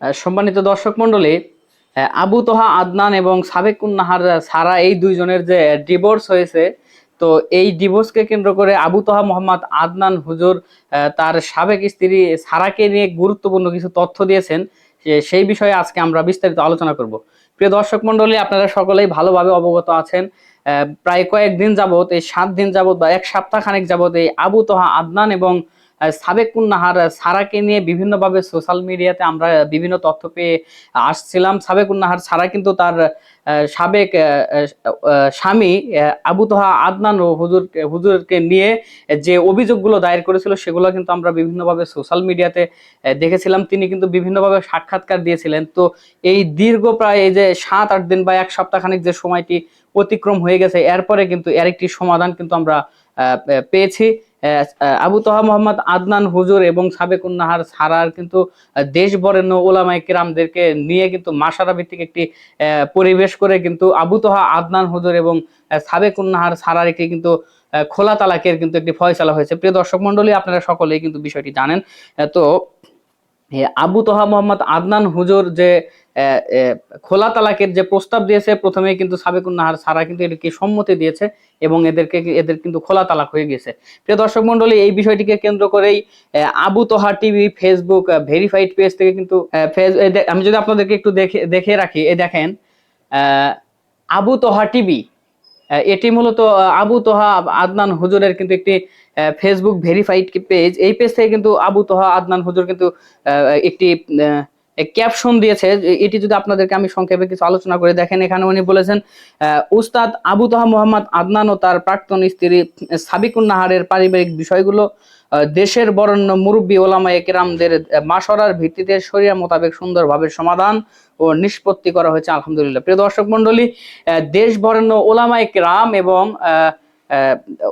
সম্মানিত দর্শক মন্ডলী আবু তোহা, আদনান এবং সাবেকুন নাহার সারা এই দুইজনের যে ডিভোর্স হয়েছে, তো এই ডিভোর্সকে কেন্দ্র করে আবু তোহা, মোহাম্মদ আদনান হুজুর তার সাবেক স্ত্রী সারাকে নিয়ে গুরুত্বপূর্ণ কিছু তথ্য দিয়েছেন সেই বিষয়ে আজকে আমরা বিস্তারিত আলোচনা করব। প্রিয় দর্শক মন্ডলী আপনারা সকলেই ভালোভাবে অবগত আছেন প্রায় কয়েকদিন যাবত এই সাত দিন যাবত বা এক সপ্তাহ খানেক যাবত এই আবু তোহা, আদনান এবং সাবেকুন নাহার সারাকে নিয়ে বিভিন্নভাবে সোশ্যাল মিডিয়াতে আমরা বিভিন্ন তথ্য পেয়ে আসছিলাম। সাবেকুন নাহার সারা কিন্তু তার সাবেক স্বামী আবু তোহা আদনান ও হুজুর হুজুরকে নিয়ে যে অভিযোগগুলো দায়ের করেছিল সেগুলো কিন্তু আমরা বিভিন্নভাবে সোশ্যাল মিডিয়াতে দেখেছিলাম। তিনি কিন্তু বিভিন্নভাবে সাক্ষাৎকার দিয়েছিলেন। তো এই দীর্ঘ প্রায় এই যে সাত, আট দিন বা এক সপ্তাহ খানিক যে সময়টি অতিক্রম হয়ে গেছে, এরপরে কিন্তু এর একটি সমাধান কিন্তু আমরা পেয়েছি। আবু তোহা মোহাম্মদ আদনান হুজুর এবং সাবেকুন নাহার সারার কিন্তু দেশ বরেণ্য ওলামাই কিরামদেরকে নিয়ে কিন্তু মাসারা ভিত্তিক একটি পরিবেশ করে কিন্তু আবু তোহা আদনান হুজুর এবং আহ, সাবেকুন নাহার সারার একটি কিন্তু খোলা তালাকের কিন্তু একটি ফয়সালা হয়েছে। প্রিয় দর্শক মন্ডলী আপনারা সকলেই কিন্তু বিষয়টি জানেন। তো আবু তোহা মোহাম্মদ আদনান হুজুর যে খোলা তালাকের যে প্রস্তাব দিয়েছে প্রথমে কিন্তু সাবেকুন নাহার সারা কিন্তু এটাকে সম্মতি দিয়েছে এবং এদেরকে, এদের কিন্তু খোলা তালাক হয়ে গেছে প্রিয় দর্শক মন্ডলী এই বিষয়টিকে কেন্দ্র করেই Abu Toha TV, Facebook verified page থেকে কিন্তু আমি যদি আপনাদেরকে একটু দেখে দেখে রাখি এই দেখেন আবু তোহা টিভি এটি মূলত আবু তোহা আদনান হুজুরের কিন্তু একটি ফেসবুক ভেরিফাইড পেজ। এই পেজ থেকে কিন্তু আবু তোহা আদনান হুজুর কিন্তু একটি ক্যাপশন দিয়েছে এটি যদি আপনাদেরকে আমি সংক্ষেপে কিছু আলোচনা করে দেখেন এখানে উনি বলেছেন উস্তাদ আবু তোহা মোহাম্মদ আদনান ও তার প্রাক্তন স্ত্রী সাবিকুন নাহারের পারিবারিক বিষয়গুলো দেশের বরণ্য মুরব্বী ওলামা একরামদের মাসরার ভিত্তিতে শরিয়া মোতাবেক সুন্দরভাবে সমাধান ও নিষ্পত্তি করা হয়েছে আলহামদুলিল্লাহ। প্রিয় দর্শক মন্ডলী দেশ বরেণ্য ওলামা একরাম এবং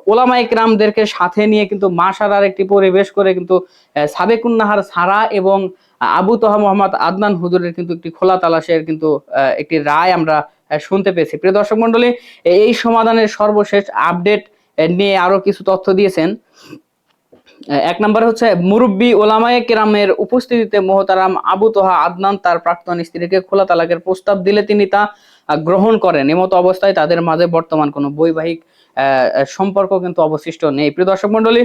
ওলামা একরামদেরকে সাথে নিয়ে কিন্তু মাসারার একটি পরিবেশ করে কিন্তু আহ, সাবেকুন নাহার সারা এবং আবু তোহা মোহাম্মদ আদনান হুজুরের কিন্তু একটি খোলা তালাশের কিন্তু একটি রায় আমরা শুনতে পেয়েছি। প্রিয় দর্শক মন্ডলী এই সমাধানের সর্বশেষ আপডেট নিয়ে আরও কিছু তথ্য দিয়েছেন। এক নম্বর হচ্ছে, মুরব্বী ওলামায়ে কেরামের উপস্থিতিতে মোহতারাম আবু তোহা আদনান তার প্রাক্তন স্ত্রীকে খোলা তালাকের প্রস্তাব দিলে তিনি তা গ্রহণ করেন। এমতো অবস্থায় তাদের মাঝে বর্তমান কোনো বৈবাহিক সম্পর্ক কিন্তু অবশিষ্ট নেই। প্রিয় দর্শক মন্ডলী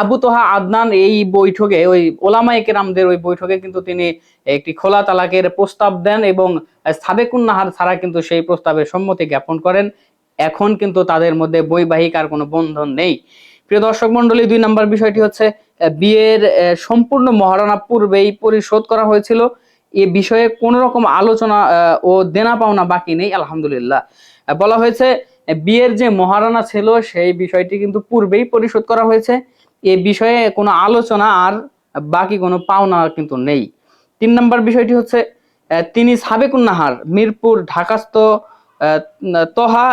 আবু তোহা আদনান এই বৈঠকে ওই ওলামায়ে কেরামদের ওই বৈঠকে কিন্তু তিনি একটি খোলা তালাকের প্রস্তাব দেন এবং আহ, সাবেকুন নাহার ছাড়া কিন্তু সেই প্রস্তাবে সম্মতি জ্ঞাপন করেন। এখন কিন্তু তাদের মধ্যে বৈবাহিক আর কোনো বন্ধন নেই। প্রিয় দর্শক মন্ডলী দুই নম্বর বিষয়টি হচ্ছে বিয়ের সম্পূর্ণ মহারণা পূর্বেই পরিশোধ করা হয়েছিল। এ বিষয়ে কোনো রকম আলোচনা ও দেনা পাওনা বাকি নেই আলহামদুলিল্লাহ। বলা হয়েছে বিয়ের যে মহারানা ছিল, সেই বিষয়টি কিন্তু পূর্বেই পরিশোধ করা হয়েছে। এ বিষয়ে কোনো আলোচনা আর বাকি কোনো পাওনা কিন্তু নেই। তিন নম্বর বিষয়টি হচ্ছে তিনি সাবেকুন নাহার মিরপুর ঢাকাস্থ তোহা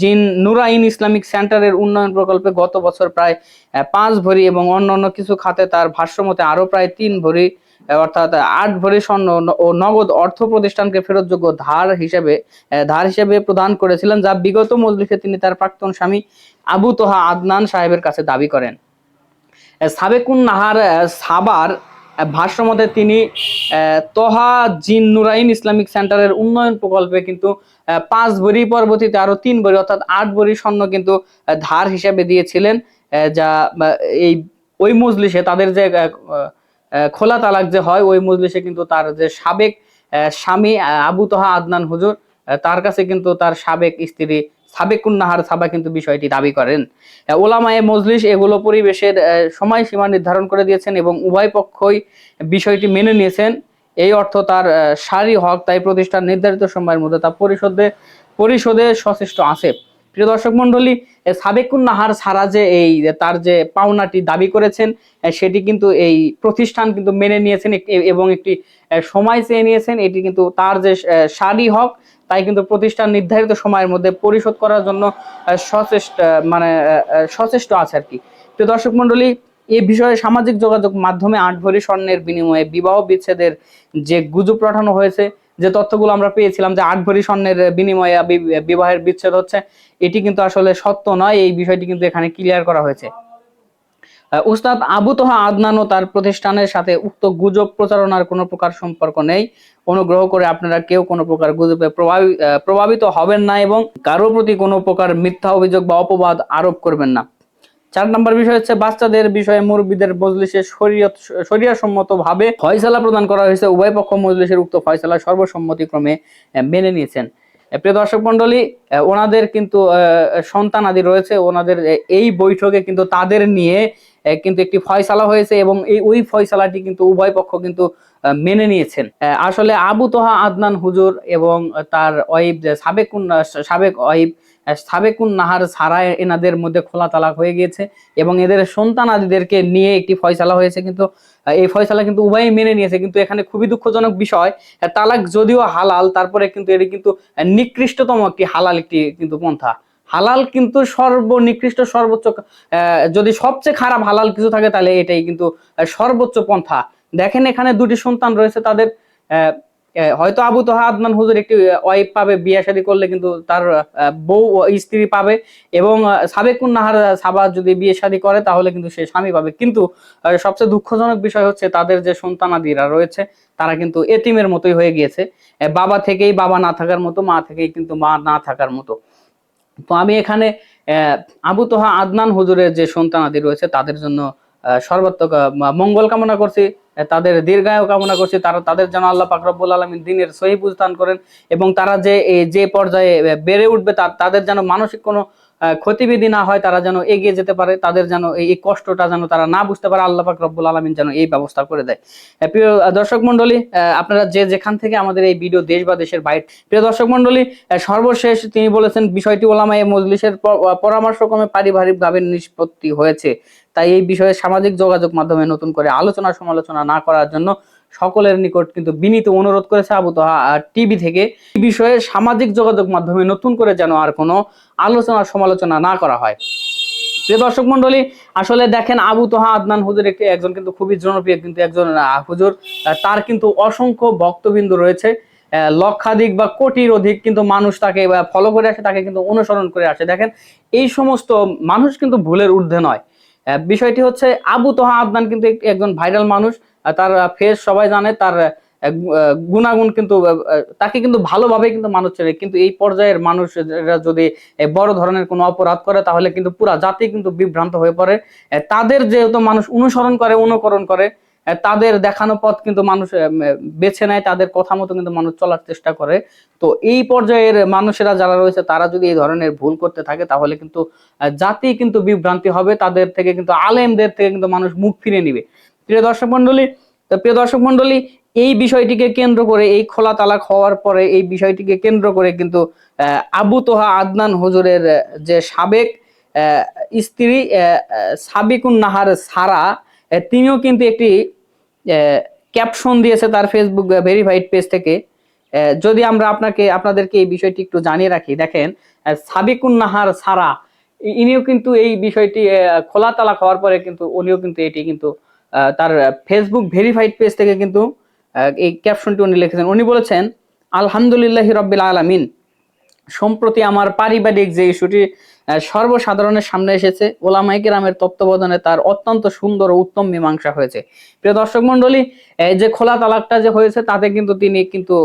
জিন নুরাইন ইসলামিক সেন্টারের উন্নয়ন প্রকল্পে গত বছর প্রায় পাঁচ ভরি এবং অন্যান্য কিছু খাতে তার ভাষ্যমতে আরও প্রায় তিন ভরি অর্থাৎ আট ভরি স্বর্ণ ও নগদ অর্থ প্রতিষ্ঠানকে ফেরতযোগ্য ধার হিসেবে ধার হিসেবে প্রদান করেছিলেন, যা বিগত মজলিসে তিনি তার প্রাক্তন স্বামী আবু তোহা আদনান সাহেবের কাছে দাবি করেন। সাবেকুন নাহার সাবার ভাষ্যমতে তিনি তোহা জিন নুরাইন ইসলামিক সেন্টারের উন্নয়ন প্রকল্পে কিন্তু পাঁচ ভরি পরবর্তীতে আরও তিন ভরি, অর্থাৎ আট ভরি স্বর্ণ কিন্তু ধার হিসেবে দিয়েছিলেন যা এই, ওই মজলিসে তাদের যে খোলা তালাক যে হয়, ওই মজলিসে কিন্তু তার যে সাবেক স্বামী আবু তোহা আদনান হুজুর তার কাছে কিন্তু তার সাবেক স্ত্রী সাবেকুন নাহার সাবা কিন্তু বিষয়টি দাবি করেন। ওলামায়ে মজলিস এগুলো পরিবেশের সময়সীমা নির্ধারণ করে দিয়েছেন এবং উভয় পক্ষই বিষয়টি মেনে নিয়েছেন। এই অর্থ তার সারি হক, তাই প্রতিষ্ঠান নির্ধারিত সময়ের মধ্যে তা পরিশোধে পরিশোধে সচেষ্ট আছে। প্রিয় দর্শক মন্ডলী সাবেকুন নাহার সারা যে এই তার যে পাওনাটি দাবি করেছেন সেটি কিন্তু এই প্রতিষ্ঠান কিন্তু মেনে নিয়েছেন এবং একটি সময় চেয়ে নিয়েছেন। এটি কিন্তু তার যে সারি হক, তাই কিন্তু প্রতিষ্ঠান নির্ধারিত সময়ের মধ্যে পরিশোধ করার জন্য সচেষ্ট মানে সচেষ্ট আছে আর কি। প্রিয় দর্শক মন্ডলী এই বিষয়ে সামাজিক যোগাযোগ মাধ্যমে আট ভরি স্বর্ণের বিনিময়ে বিবাহ বিচ্ছেদের যে গুজব পাঠানো হয়েছে যে তথ্যগুলো আমরা পেয়েছিলাম যে আট ভরি স্বর্ণের বিনিময়ে বিবাহের বিচ্ছেদ হচ্ছে, এটি কিন্তু আসলে সত্য নয়, এই বিষয়টি কিন্তু এখানে ক্লিয়ার করা হয়েছে। উস্তাদ আবু তোহা আদনান ও তার প্রতিষ্ঠানের সাথে উক্ত গুজব প্রচারণার কোনো প্রকার সম্পর্ক নেই। অনুগ্রহ করে আপনারা কেউ কোনো প্রকার গুজবে প্রভাবি- প্রভাবিত হবেন না এবং কারও প্রতি কোনো প্রকার মিথ্যা অভিযোগ বা অপবাদ আরোপ করবেন না। চার নম্বর বিষয় হচ্ছে বাচ্চাদের বিষয়ে মুরব্বীদের মজলিসে শরীয়ত শরিয়াসম্মত ভাবে ফয়সালা প্রদান করা হয়েছে। উভয় পক্ষ মজলিসের উক্ত ফয়সালা সর্বসম্মতিক্রমে মেনে নিয়েছেন। প্রিয় দর্শক মন্ডলী ওনাদের কিন্তু সন্তান আদি রয়েছে। ওনাদের এই বৈঠকে কিন্তু তাদের নিয়ে কিন্তু একটি ফয়সালা হয়েছে এবং এই ওই ফয়সালাটি কিন্তু উভয় পক্ষ কিন্তু মেনে নিয়েছেন। আসলে আবু তোহা আদনান হুজুর এবং তার যে সাবেক সাবেক আহ, সাবেকুন নাহার ছাড়া এনাদের মধ্যে খোলা তালাক হয়ে গিয়েছে এবং এদের সন্তান আদিদেরকে নিয়ে একটি ফয়সালা হয়েছে। কিন্তু এই ফয়সালা কিন্তু উভয়ই মেনে নিয়েছে। কিন্তু এখানে খুবই দুঃখজনক বিষয় তালাক যদিও হালাল, তারপরে কিন্তু এটি কিন্তু নিকৃষ্টতম একটি হালাল একটি কিন্তু পন্থা। হালাল কিন্তু সর্বনিকৃষ্ট, সর্বোচ্চ যদি সবচেয়ে খারাপ হালাল কিছু থাকে তাহলে এটাই কিন্তু সর্বোচ্চ পন্থা। দেখেন এখানে দুটি সন্তান রয়েছে, তাদের হয়তো আবু তোহা আদনান হুজুর একটি ওয়াইফ পাবে, বিয়ে শাদী করলে কিন্তু তার বউ স্ত্রী পাবে এবং সাবেকুন নাহার সাবা যদি বিয়ে শাদী করে তাহলে কিন্তু সে স্বামী পাবে। কিন্তু সবচেয়ে দুঃখজনক বিষয় হচ্ছে তাদের যে সন্তানাদিরা রয়েছে, তারা কিন্তু এতিমের মতোই হয়ে গিয়েছে। বাবা থেকেই বাবা না থাকার মতো, মা থেকেই কিন্তু মা না থাকার মতো। তো আমি এখানে আবু তোহা আদনান হুজুরের যে সন্তানাদি রয়েছে তাদের জন্য সর্বাত্মক মঙ্গল কামনা করছি। তাদের দীর্ঘায়ু কামনা করছি। তারা তাদের যেন আল্লাহ পাক রব্বুল আলমিন দিনের সহি বুঝদান করেন এবং তারা যে যে পর্যায়ে বেড়ে উঠবে তাদের যেন মানসিক কোনো ক্ষতিবিধি না হয় তারা যেন এগিয়ে যেতে পারে তাদের যেন এই কষ্টটা যেন তারা না বুঝতে পারে আল্লাহ পাক রব্বুল আলমিন যেন এই ব্যবস্থা করে দেয়। প্রিয় দর্শক মন্ডলী আপনারা যে যেখান থেকে আমাদের এই ভিডিও দেশ বা দেশের বাইরে প্রিয় দর্শক মন্ডলী সর্বশেষ তিনি বলেছেন বিষয়টি ওলামায়ে মজলিসের প- আহ, পরামর্শক্রমে পারিবারিকভাবে নিষ্পত্তি হয়েছে। তাই এই বিষয়ে সামাজিক যোগাযোগ মাধ্যমে নতুন করে আলোচনা সমালোচনা না করার জন্য সকলের নিকট কিন্তু বিনীত অনুরোধ করেছে আবু তোহা টিভি থেকে। এই বিষয়ে সামাজিক যোগাযোগ মাধ্যমে নতুন করে যেন আর কোনো আলোচনা সমালোচনা না করা হয়। প্রিয় দর্শক মন্ডলী আসলে দেখেন আবু তোহা আদনান হুজুর একটি একজন কিন্তু খুবই জনপ্রিয় কিন্তু একজন হুজুর। তার কিন্তু অসংখ্য ভক্তবিন্দু রয়েছে। লক্ষাধিক বা কোটির অধিক কিন্তু মানুষ তাকে ফলো করে আসে, তাকে কিন্তু অনুসরণ করে আসে। দেখেন, এই সমস্ত মানুষ কিন্তু ভুলের ঊর্ধ্বে নয়। বিষয়টি হচ্ছে আবু তোহা আদনান কিন্তু একজন ভাইরাল মানুষ তার ফেস সবাই জানে তার গুণাগুণ কিন্তু তাকে কিন্তু ভালোভাবে কিন্তু মানুষ চেনে। কিন্তু এই পর্যায়ের মানুষরা যদি বড় ধরনের কোনো অপরাধ করে, তাহলে কিন্তু পুরা জাতি কিন্তু বিভ্রান্ত হয়ে পড়ে। তাদের যেহেতু মানুষ অনুসরণ করে, অনুকরণ করে তাদের দেখানো পথ কিন্তু মানুষ বেছে নেয়, তাদের কথা মতো কিন্তু মানুষ চলার চেষ্টা করে। তো এই পর্যায়ের মানুষেরা যারা রয়েছে, তারা যদি এই ধরনের ভুল করতে থাকে, তাহলে কিন্তু জাতি কিন্তু বিভ্রান্তি হবে, তাদের থেকে কিন্তু, আলেমদের থেকে কিন্তু মানুষ মুখ ফিরে নিবে। প্রিয় দর্শক মন্ডলী তো প্রিয় দর্শক মন্ডলী এই বিষয়টিকে কেন্দ্র করে, এই খোলা তালাক হওয়ার পরে এই বিষয়টিকে কেন্দ্র করে কিন্তু আবু তোহা আদনান হুজুরের যে সাবেক স্ত্রী সাবিকুন নাহার সারা তিনিও কিন্তু একটি ক্যাপশন দিয়েছে তার ফেসবুক ভেরিফাইড পেজ থেকে। যদি আমরা আপনাকে, আপনাদেরকে এই বিষয়টি একটু জানিয়ে রাখি, দেখেন সাবিকুন নাহার সারা ইনিও কিন্তু এই বিষয়টি খোলা তালাক হওয়ার পরে কিন্তু উনিও কিন্তু এটি কিন্তু তার ফেসবুক ভেরিফাইড পেজ থেকে কিন্তু এই ক্যাপশনটি উনি লিখেছেন। উনি বলেছেন, আলহামদুলিল্লাহ রব্বিল আলামিন। সম্প্রতি আমার পারিবারিক যে ইস্যুটি সর্বসাধারণের সামনে এসেছে ওলামাই কেরামের তত্ত্বাবধানে তার অত্যন্ত সুন্দর ও উত্তম মীমাংসা হয়েছে। প্রিয় দর্শক মন্ডলী যে খোলা তালাকটা যে হয়েছে, তাতে কিন্তু তিনি কিন্তু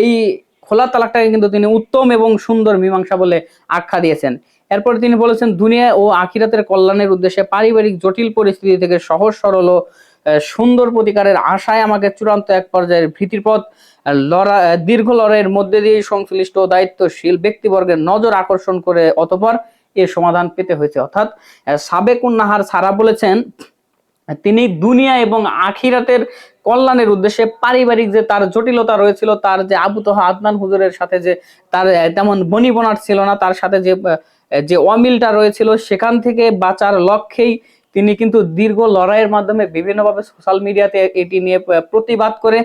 এই খোলা তালাকটাকে কিন্তু তিনি উত্তম এবং সুন্দর মীমাংসা বলে আখ্যা দিয়েছেন। এরপর তিনি বলেছেন, দুনিয়া ও আখিরাতের কল্যাণের উদ্দেশ্যে পারিবারিক জটিল পরিস্থিতি থেকে সহজ, সরল ও সুন্দর প্রতিকারের আশায় আমাকে চূড়ান্ত এক পর্যায়ের ভীতির পথ লড়া দীর্ঘ লড়াইয়ের মধ্যে দিয়ে সংশ্লিষ্ট দায়িত্বশীল ব্যক্তিবর্গের নজর আকর্ষণ করে অতপর এর সমাধান পেতে হয়েছে। অর্থাৎ আহ, সাবেকুন নাহার সারা বলেছেন তিনি দুনিয়া এবং আখিরাতের কল্যাণের উদ্দেশ্যে পারিবারিক যে তার জটিলতা রয়েছিল তার যে আবু তোহা আদনান হুজুরের সাথে যে তার তেমন বনিবনাট ছিল না তার সাথে যে যে অমিলটা রয়েছিল সেখান থেকে বাঁচার লক্ষ্যেই তিনি কিন্তু দীর্ঘ লড়াইয়ের মাধ্যমে বিভিন্নভাবে সোশ্যাল মিডিয়াতে এটি নিয়ে প্রতিবাদ করে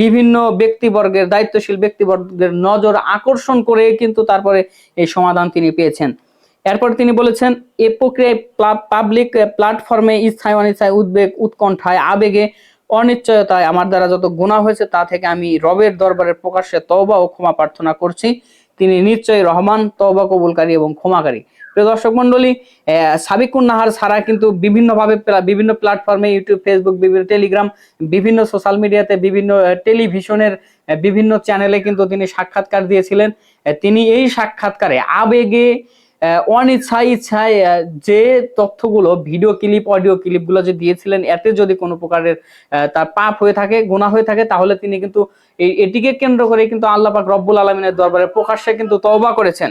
বিভিন্ন ব্যক্তিবর্গের, দায়িত্বশীল ব্যক্তিবর্গের নজর আকর্ষণ করে কিন্তু তারপরে এই সমাধান তিনি পেয়েছেন। এরপর তিনি বলেছেন এ প্রক্রিয়ায় পাবলিক প্ল্যাটফর্মে ইচ্ছায় অনিচ্ছায় উদ্বেগ, উৎকণ্ঠায় আবেগে, অনিশ্চয়তায় আমার দ্বারা যত গুণা হয়েছে তা থেকে আমি রবের দরবারে প্রকাশ্যে তওবা ও ক্ষমা প্রার্থনা করছি। তিনি নিশ্চয়ই রহমান, তওবা কবুলকারী এবং ক্ষমাকারী। প্রিয় দর্শক মন্ডলী সাবিকুন নাহার ছাড়া কিন্তু বিভিন্নভাবে বিভিন্ন প্ল্যাটফর্মে ইউটিউব ফেসবুক বিভিন্ন টেলিগ্রাম বিভিন্ন সোশ্যাল মিডিয়াতে বিভিন্ন টেলিভিশনের বিভিন্ন চ্যানেলে কিন্তু তিনি সাক্ষাৎকার দিয়েছিলেন। তিনি এই সাক্ষাৎকারে আবেগে অনিচ্ছায় ইচ্ছায় যে তথ্যগুলো ভিডিও ক্লিপ অডিও ক্লিপগুলো যে দিয়েছিলেন, এতে যদি কোনো প্রকারের তার পাপ হয়ে থাকে, গুনাহ হয়ে থাকে, তাহলে তিনি কিন্তু এটিকে কেন্দ্র করে কিন্তু আল্লাহ পাক রব্বুল আলমিনের দরবারে প্রকাশ্যে কিন্তু তওবা করেছেন।